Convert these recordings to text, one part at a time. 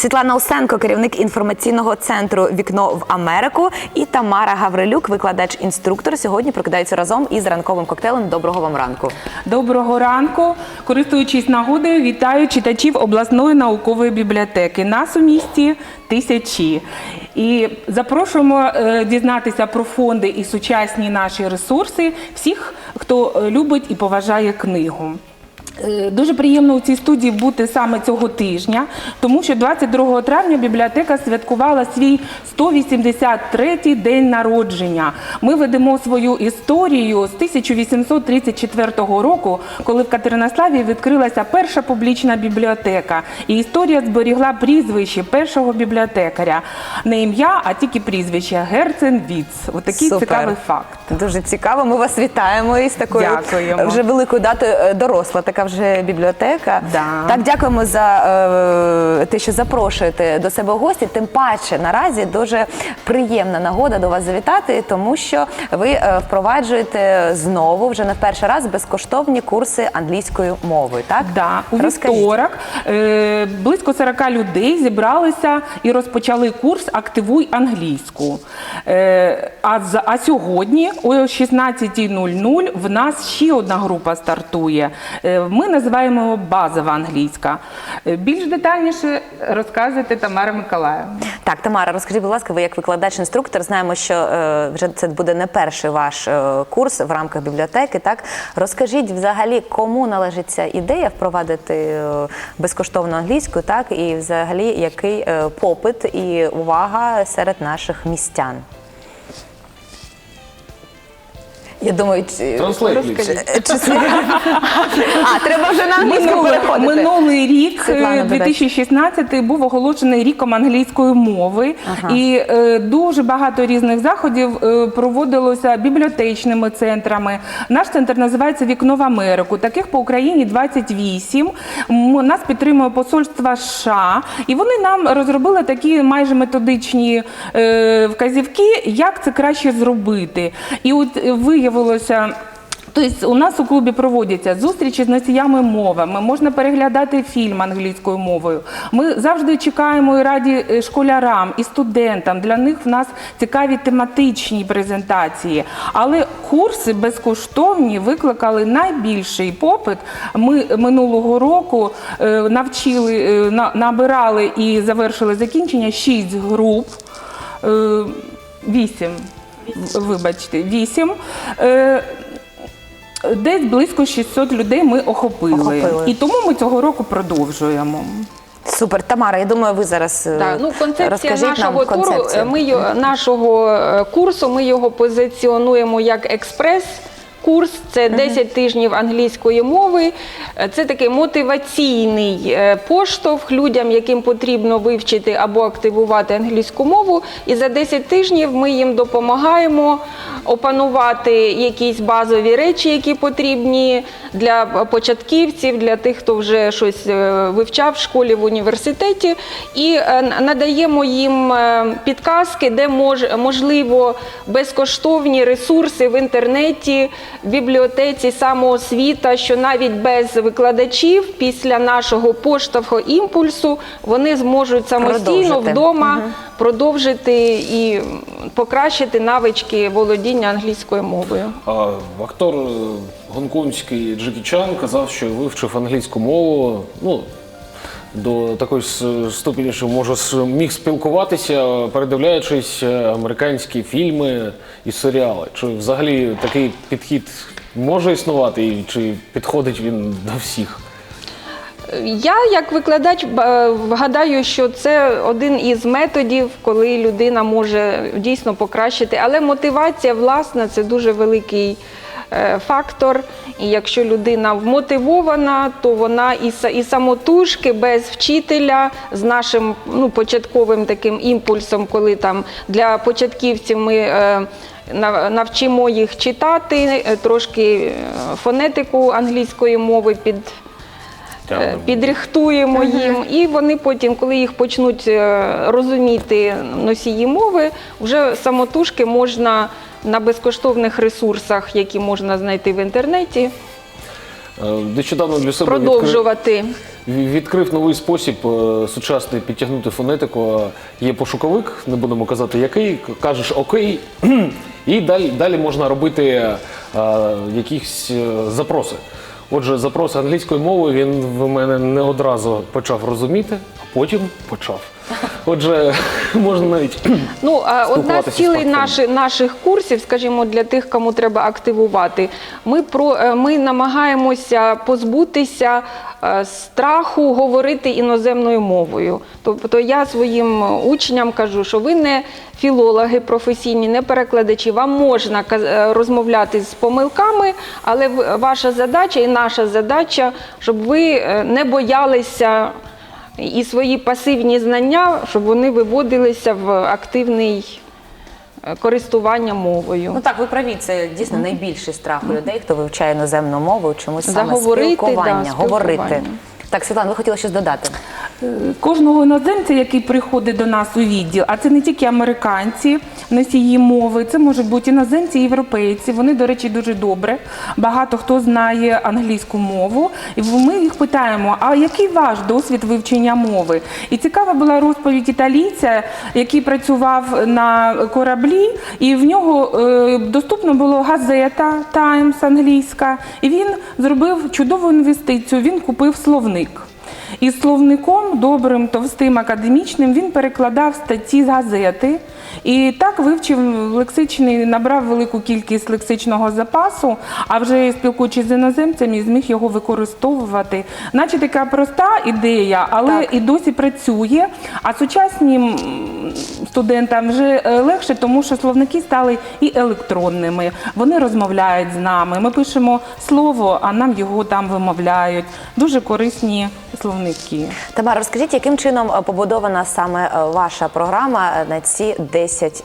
Світлана Усенко, керівник інформаційного центру Вікно в Америку, і Тамара Гаврилюк, викладач-інструктор. Сьогодні прокидаються разом із ранковим коктейлем. Доброго вам ранку. Доброго ранку. Користуючись нагодою, вітаю читачів обласної наукової бібліотеки. Нас у місті тисячі. І запрошуємо е, дізнатися про фонди і сучасні наші ресурси всіх, хто е, любить і поважає книгу. Е, Дуже приємно у цій студії бути саме цього тижня, тому що 22 травня бібліотека святкувала свій 183-й день народження. Ми ведемо свою історію з 1834 року, коли в Катеринославі відкрилася перша публічна бібліотека. І історія зберігла прізвище першого бібліотекаря. Не ім'я, а тільки прізвище Герцен Віц. Отакий Супер. цікавий факт. Дуже цікаво. Ми вас вітаємо із такою Дякуємо. вже великою датою е, доросла. Така вже бібліотека. Да. Так, дякуємо за е, те, що запрошуєте до себе гості. Тим паче наразі дуже приємна нагода до вас завітати, тому що ви е, впроваджуєте знову вже не в перший раз безкоштовні курси англійської мови. Так Да, у вівторок е, близько 40 людей зібралися і розпочали курс Активуй англійську. Е, а, а сьогодні о 16.00 в нас ще одна група стартує. Е, ми називаємо його базова англійська. Е, більш детальніше розказуєте Тамара Миколаївна. Так, Тамара, розкажіть, будь ласка, ви як викладач-інструктор, знаємо, що е, вже це буде не перший ваш е, курс в рамках бібліотеки. Так розкажіть взагалі, кому належить ця ідея впровадити безкоштовну англійську, так і взагалі який попит і увага серед наших містян. Я думаю, чи, чи а треба вже на англійську Минулий, переходити. минулий рік, Світлана е, Додач. 2016, був оголошений ріком англійської мови, Ага. і е, дуже багато різних заходів е, проводилося бібліотечними центрами. Наш центр називається Вікно в Америку. Таких по Україні 28. М, Нас підтримує посольство США, і вони нам розробили такі майже методичні е, вказівки, як це краще зробити. І от е, виявилося. Тобто у нас у клубі проводяться зустрічі з носіями мовами, можна переглядати фільм англійською мовою. Ми завжди чекаємо і раді е, школярам і студентам. Для них в нас цікаві тематичні презентації. Але курси безкоштовні викликали найбільший попит. Ми минулого року е, навчили, е, на- набирали і завершили закінчення шість груп. Е, Вісім. Вибачте, вісім. Е, Десь близько 600 людей ми охопили. Охопили. І тому ми цього року продовжуємо. Супер, Тамара. Я думаю, ви зараз е, Так, ну концепція розкажіть нашого нам туру. концепцію. е, Ми його- нашого е, курсу. Ми його позиціонуємо як експрес. Курс це 10 тижнів англійської мови. Це такий мотиваційний е, поштовх людям, яким потрібно вивчити або активувати англійську мову. І за 10 тижнів ми їм допомагаємо опанувати якісь базові речі, які потрібні для початківців, для тих, хто вже щось е, вивчав в школі в університеті, і е, надаємо їм підказки, де мож, можливо безкоштовні ресурси в інтернеті, в бібліотеці, самоосвіта, що навіть без викладачів після нашого поштовху імпульсу вони зможуть самостійно Продовжити. вдома продовжити і покращити навички володіння англійською мовою. А, актор гонконгський Джекі Чан казав, що вивчив англійську мову. Ну, до такої ступені, що може міг спілкуватися, передивляючись е, американські фільми і серіали. Чи взагалі такий підхід може існувати, і чи підходить він до всіх? Я, як викладач, б- гадаю, що це один із методів, коли людина може дійсно покращити. Але мотивація, власна, це дуже великий фактор. І якщо людина вмотивована, то вона і, і самотужки без вчителя з нашим ну, початковим таким імпульсом, коли там для початківців ми. е, Навчимо їх читати, е, трошки е, фонетику англійської мови під, Е, підрихтуємо їм, і вони потім, коли їх почнуть е, розуміти носії мови, вже самотужки можна на безкоштовних ресурсах, які можна знайти в інтернеті, Е, Нещодавно для себе продовжувати. ві- відкрив новий спосіб е, сучасний підтягнути фонетику. Є пошуковик, не будемо казати який, кажеш окей, і далі, далі можна робити е, якісь запроси. Отже, запрос англійської мови він в мене не одразу почав розуміти, а потім почав. Отже, можна навіть Ну, одна з цілей наші, наших курсів, скажімо, для тих, кому треба активувати, ми, про, е, ми намагаємося позбутися е, страху говорити іноземною мовою. Тобто я своїм учням кажу, що ви не філологи професійні, не перекладачі, вам можна е, розмовляти з помилками, але ваша задача і наша задача, щоб ви не боялися і свої пасивні знання, щоб вони виводилися в активний е, користування мовою. Ну так, ви праві, це дійсно найбільший страх у людей, хто вивчає іноземну мову, чомусь саме Заговорити, спілкування, да, говорити. Так, Світлана, ви хотіли щось додати? Кожного іноземця, який приходить до нас у відділ, а це не тільки американці, носії мови, це можуть бути іноземці, європейці. Вони, до речі, дуже добре. Багато хто знає англійську мову. І ми їх питаємо: а який ваш досвід вивчення мови? І цікава була розповідь італійця, який працював на кораблі, і в нього е, доступно було газета Таймс англійська, і він зробив чудову інвестицію. Він купив словник. І словником добрим, товстим, академічним він перекладав статті газети. І так вивчив лексичний, набрав велику кількість лексичного запасу, а вже спілкуючись з іноземцями, зміг його використовувати. Наче така проста ідея, але і досі працює. А сучасним м, студентам вже е, легше, тому що словники стали і електронними. Вони розмовляють з нами. Ми пишемо слово, а нам його там вимовляють. Дуже корисні словники. Тамара, розкажіть, яким чином побудована саме е, ваша програма е, на ці 10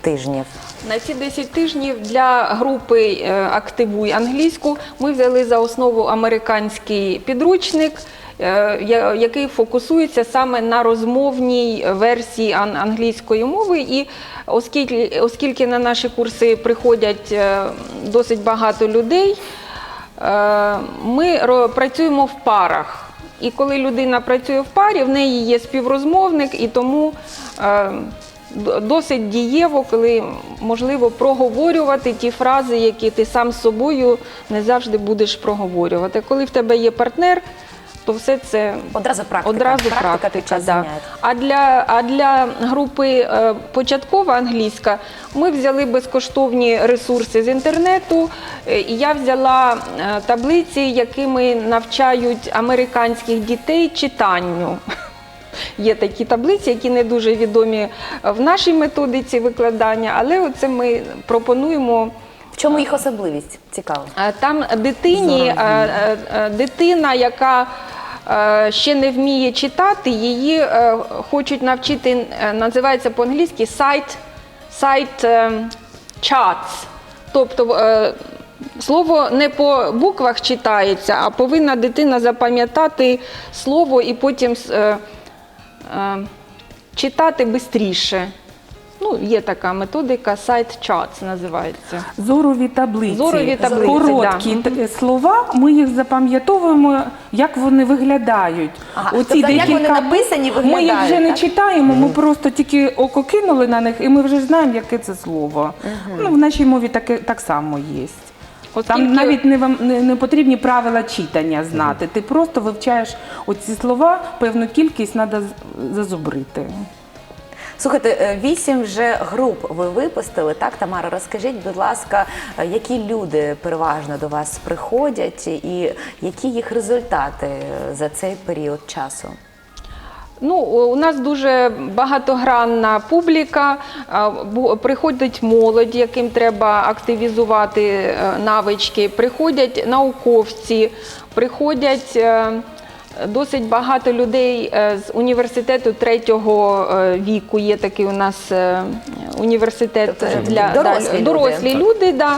тижнів? На ці 10 тижнів для групи е, Активуй англійську ми взяли за основу американський підручник. е, Який фокусується саме на розмовній версії англійської мови, і оскільки, оскільки на наші курси приходять е, досить багато людей, Ми працюємо в парах. І коли людина працює в парі, в неї є співрозмовник, і тому досить дієво, коли можливо проговорювати ті фрази, які ти сам з собою не завжди будеш проговорювати. Коли в тебе є партнер, то все це Одразу практика. Одразу Практика практика, час да. А для, а для групи е, початкова англійська ми взяли безкоштовні ресурси з інтернету. е, І я взяла е, таблиці, якими навчають американських дітей читанню. Є такі таблиці, які не дуже відомі в нашій методиці викладання, але оце ми пропонуємо. В чому їх особливість? Цікаво. Е, Там дитині, е, е, е, дитина, яка е, ще не вміє читати, її е, хочуть навчити, е, називається по-англійськи sight е, charts. Тобто е, слово не по буквах читається, а повинна дитина запам'ятати слово і потім е, е, читати швидше. Ну, є така методика, sight charts називається. Зорові таблиці. Зорові таблиці, Короткі да. слова, ми їх запам'ятовуємо, як вони виглядають. Ага, тобто, як вони написані, Ми їх вже виглядають, не читаємо, ми просто тільки око кинули на них, і ми вже знаємо, яке це слово. Ну, в нашій мові таке так само є. Там навіть не, вам- не, не потрібні правила читання знати. Ти просто вивчаєш оці слова, певну кількість треба зазубрити. Слухайте, е, вісім вже груп ви випустили. Так, Тамара, розкажіть, будь ласка, е, які люди переважно до вас приходять і які їх результати е, за цей період часу? Ну, у нас дуже багатогранна публіка. а, Приходить молодь, яким треба активізувати е, навички. Приходять науковці, приходять е, досить багато людей е, з університету третього е, віку. Є такий у нас е, університет Тобто для дорослі да, люди. дорослі люди. Да.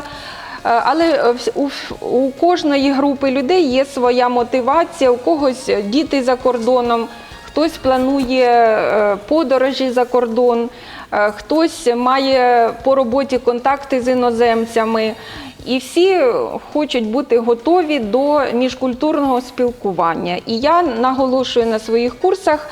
Е, Але е, у, у кожної групи людей є своя мотивація, у когось діти за кордоном, хтось планує е, подорожі за кордон, е, хтось має по роботі контакти з іноземцями. І всі хочуть бути готові до міжкультурного спілкування. І я наголошую на своїх курсах,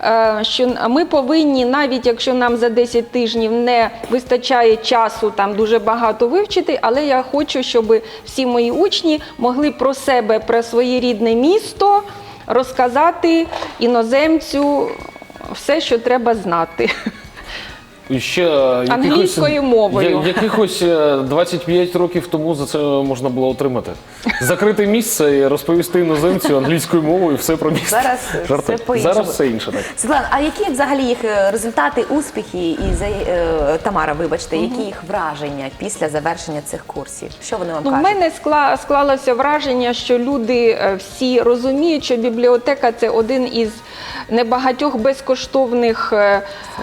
е, що ми повинні, навіть якщо нам за 10 тижнів не вистачає часу там дуже багато вивчити, але я хочу, щоб всі мої учні могли про себе, про своє рідне місто розказати іноземцю все, що треба знати. І ще е, Англійською якихось- мовою. я- якихось е, 25 років тому за це можна було отримати. Закрити місце і розповісти іноземцю англійською мовою все про місце. Зараз Жартую. все по-іншому. Зараз все інше так. Світлана, а які взагалі їх е, результати, успіхи і за е, Тамара, вибачте, які їх враження після завершення цих курсів? Що вони вам Ну, кажуть? мене скла, склалося враження, що люди е, всі розуміють, що бібліотека це один із небагатьох безкоштовних е,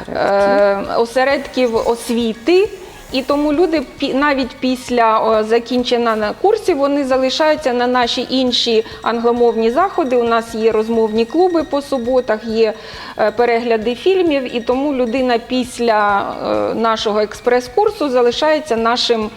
е, осередків освіти. І тому люди навіть після закінчення курсів вони залишаються на наші інші англомовні заходи. У нас є розмовні клуби по суботах, є е, перегляди фільмів, і тому людина після е, нашого експрес-курсу залишається нашим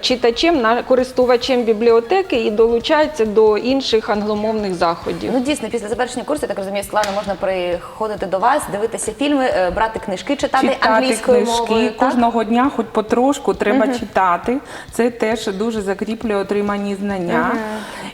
читачем, на- користувачем бібліотеки і долучається до інших англомовних заходів. Ну дійсно, після завершення курсу, я так розумію, складно можна приходити до вас, дивитися фільми, е, брати книжки, читати, читати англійською книжки мовою. так? кожного дня, хоч потрошку, треба читати. Це теж дуже закріплює отримані знання.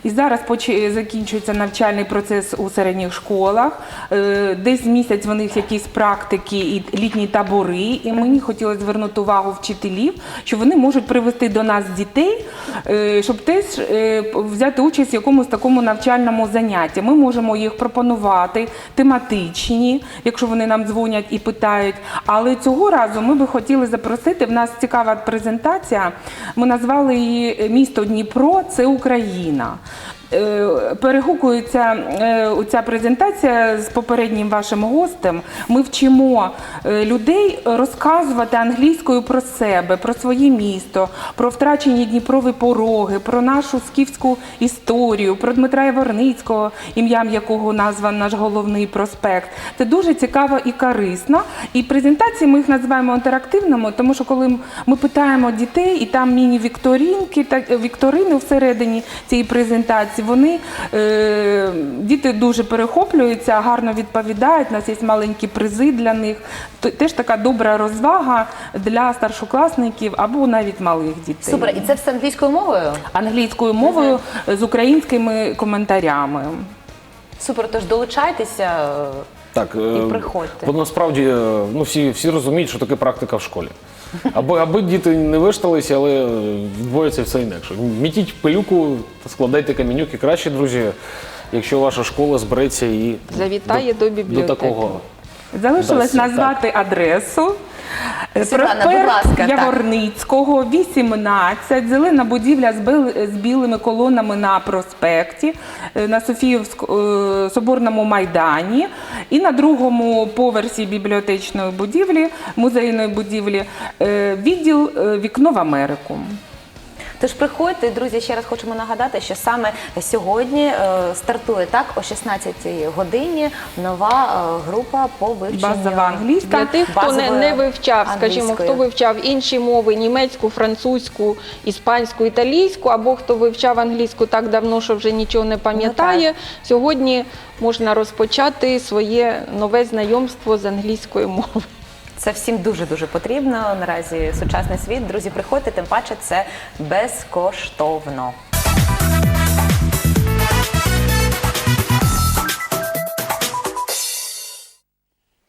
І зараз поч- закінчується навчальний процес у середніх школах. Е, Десь місяць в них якісь практики і літні табори. І мені хотілося звернути увагу вчителів, що вони можуть привести до нас дітей, е, щоб теж е, взяти участь в якомусь такому навчальному занятті. Ми можемо їх пропонувати тематичні, якщо вони нам дзвонять і питають. Але цього разу ми би хотіли запросити. В нас цікава презентація. Ми назвали її Місто Дніпро це Україна. Е, Перегукується е, ця презентація з попереднім вашим гостем. Ми вчимо е, людей розказувати англійською про себе, про своє місто, про втрачені Дніпрові пороги, про нашу скіфську історію, про Дмитра Яворницького, ім'ям якого назван наш головний проспект. Це дуже цікаво і корисно. І презентації ми їх називаємо інтерактивними, тому що коли ми питаємо дітей, і там міні-вікторинки, вікторини всередині цієї презентації, вони е, діти дуже перехоплюються, гарно відповідають. У нас є маленькі призи для них. Теж така добра розвага для старшокласників або навіть малих дітей. Супер, і це все англійською мовою? Англійською мовою з українськими коментарями. Супер, тож долучайтеся. Е, Так, І е, приходьте. Бо насправді е, ну, всі, всі розуміють, що таке практика в школі. Аби, аби діти не вишталися, але е, відбувається все інакше. Мітіть пилюку, складайте камінюки. Краще, друзі, якщо ваша школа збереться і Завітає до бібліотеки. До такого. Залишилось Досі, назвати адресу. Світлана, будь ласка. Яворницького, 18, зелена будівля з, білими колонами на проспекті, е, на Софіївському соборному майдані. І на другому поверсі бібліотечної будівлі, музейної будівлі, е, відділ е, вікно в Америку. Тож приходьте, друзі. Ще раз хочемо нагадати, що саме сьогодні е, стартує так о 16 годині нова е, група по вивченню Базова англійська. Для тих, хто не, не вивчав, скажімо, англійської. хто вивчав інші мови німецьку, французьку, іспанську, італійську, або хто вивчав англійську так давно, що вже нічого не пам'ятає. Сьогодні можна розпочати своє нове знайомство з англійською мовою. Це всім дуже дуже потрібно. Наразі сучасний світ. Друзі, приходьте, тим паче це безкоштовно.